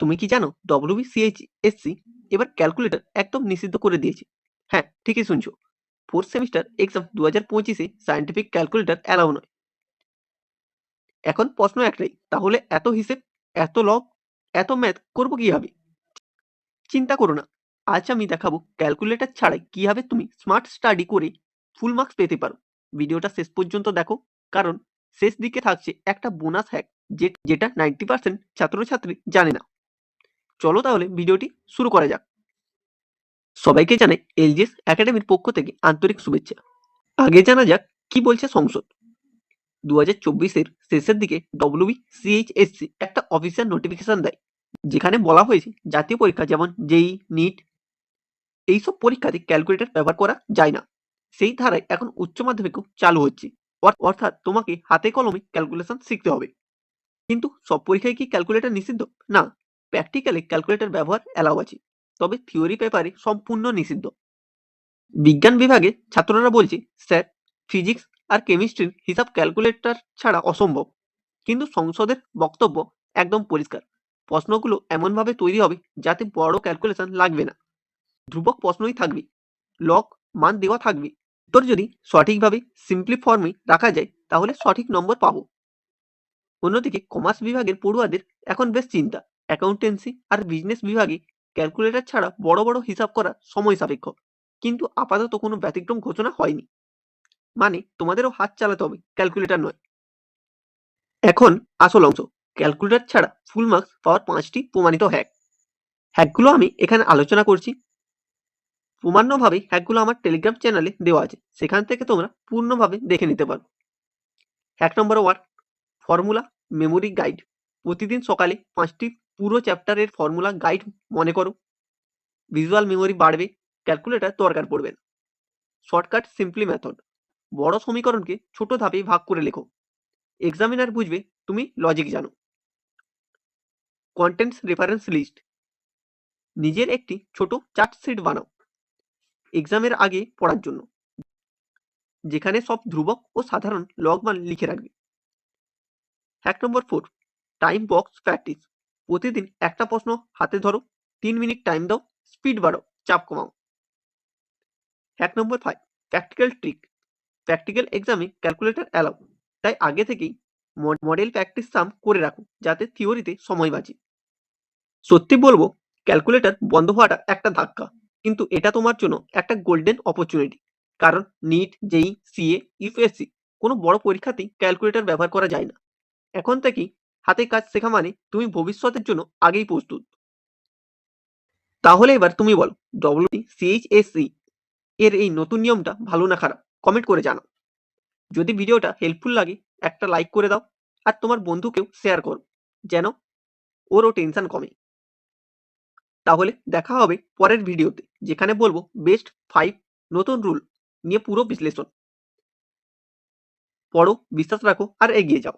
তুমি কি জানো ডব্লিউবিসিএইচএসসি এবার ক্যালকুলেটর একদম নিষিদ্ধ করে দিয়েছে। হ্যাঁ ঠিকই শুনছো। ফোর্থ সেমিস্টার এক্সাম দু হাজার পঁচিশে সায়েন্টিফিক ক্যালকুলেটর অ্যালাউ নয়। এখন প্রশ্ন একটাই, তাহলে এত হিসেব, এত লগ এত ম্যাথ করব কীভাবে? চিন্তা করো না, আজ আমি দেখাবো ক্যালকুলেটর ছাড়াই কীভাবে তুমি স্মার্ট স্টাডি করে ফুল মার্কস পেতে পারো। ভিডিওটা শেষ পর্যন্ত দেখো, কারণ শেষ দিকে থাকছে একটা বোনাস হ্যাক যেটা নাইনটি পার্সেন্ট ছাত্রছাত্রী জানে না। চলো তাহলে ভিডিওটি শুরু করা যাক। সবাইকে জানাই এলজিএস একাডেমির পক্ষ থেকে আন্তরিক শুভেচ্ছা। আগে জানা যাক কি বলছে সংসদ। দু হাজার চব্বিশের শেষের দিকে ডব্লিউবি সিএইচএসসি একটা অফিসিয়াল নোটিফিকেশন দেয়, যেখানে বলা হয়েছে জাতীয় পরীক্ষা যেমন জেই, নিট এইসব পরীক্ষাতে ক্যালকুলেটর ব্যবহার করা যায় না। সেই ধারায় এখন উচ্চ মাধ্যমিকও চালু হচ্ছে। অর্থাৎ তোমাকে হাতে কলমে ক্যালকুলেশন শিখতে হবে। কিন্তু সব পরীক্ষায় কি ক্যালকুলেটর নিষিদ্ধ? না প্র্যাকটিক্যালে ক্যালকুলেটর ব্যবহার অ্যালাউ আছে। তবে থিওরি পেপারে সম্পূর্ণ নিষিদ্ধ। বিজ্ঞান বিভাগে ছাত্ররা বলছে, স্যার ফিজিক্স আর কেমিস্ট্রির হিসাব ক্যালকুলেটর ছাড়া অসম্ভব। কিন্তু সংসদের বক্তব্য একদম পরিষ্কার। প্রশ্নগুলো এমনভাবে তৈরি হবে যাতে বড় ক্যালকুলেশন লাগবে না। ধ্রুবক প্রশ্নই থাকবে লক মান দেওয়া থাকবে। তোর যদি সঠিকভাবে সিম্পলি ফর্মে রাখা যায়, তাহলে সঠিক নম্বর পাবো। অন্যদিকে কমার্স বিভাগের পড়ুয়াদের এখন বেশ চিন্তা। অ্যাকাউন্টেন্সি আর বিজনেস বিভাগে ক্যালকুলেটর ছাড়া বড় বড় হিসাব করা সময় সাপেক্ষ। কিন্তু আপাতত কোনো ব্যতিক্রম ঘোষণা হয়নি। মানে তোমাদেরও হাত চালাতে হবে ক্যালকুলেটর নয়। এখন আসল অংশ ক্যালকুলেটর ছাড়া ফুল মার্কস পাওয়ার পাঁচটি প্রমাণিত হ্যাক হ্যাকগুলো আমি এখানে আলোচনা করছি। প্রমাণ্যভাবে হ্যাকগুলো আমার টেলিগ্রাম চ্যানেলে দেওয়া আছে। সেখান থেকে তোমরা পূর্ণভাবে দেখে নিতে পারো। Hack number one formula memory guide প্রতিদিন সকালে পাঁচটি পুরো চ্যাপ্টারের ফর্মুলা গাইড মনে করো। ভিজুয়াল মেমোরি বাড়বে ক্যালকুলেটর দরকার পড়বে না। শর্টকাট সিম্পলি মেথড বড় সমীকরণকে ছোট ধাপে ভাগ করে লেখো। এক্সামিনার বুঝবে, তুমি লজিক জানো। কন্টেন্টস রেফারেন্স লিস্ট নিজের একটি ছোট চার্ট শিট বানাও এক্সামের আগে পড়ার জন্য, যেখানে সব ধ্রুবক ও সাধারণ লগ মান লিখে রাখবে। Hack number four time box practice প্রতিদিন একটা প্রশ্ন হাতে ধরো, তিন মিনিট টাইম দাও স্পিড বাড়াও, চাপ কমাও। এক নম্বর ফাইভ প্র্যাকটিক্যাল ট্রিক প্র্যাকটিক্যাল এক্সামে ক্যালকুলেটর অ্যালাউ তাই আগে থেকেই মডেল প্র্যাকটিস সাম করে রাখো, যাতে থিওরিতে সময় বাঁচে। সত্যি বলব ক্যালকুলেটর বন্ধ হওয়াটা একটা ধাক্কা, কিন্তু এটা তোমার জন্য একটা গোল্ডেন অপরচুনিটি কারণ নিট জেই সিএ ইউপিএসসি কোনো বড় পরীক্ষাতেই ক্যালকুলেটর ব্যবহার করা যায় না। এখন থেকেই হাতে কাজ শেখা মানে তুমি ভবিষ্যতের জন্য আগেই প্রস্তুত। তাহলে এবার তুমি বলো ডব্লিউ সিএইচএসসি এর এই নতুন নিয়মটা ভালো না খারাপ? কমেন্ট করে জানাও। যদি ভিডিওটা হেল্পফুল লাগে, একটা লাইক করে দাও আর তোমার বন্ধুকেও শেয়ার করো, যেন ওরও টেনশন কমে। তাহলে দেখা হবে পরের ভিডিওতে, যেখানে বলব বেস্ট ফাইভ নতুন রুল নিয়ে পুরো বিশ্লেষণ। পড়ো, বিশ্বাস রাখো আর এগিয়ে যাও।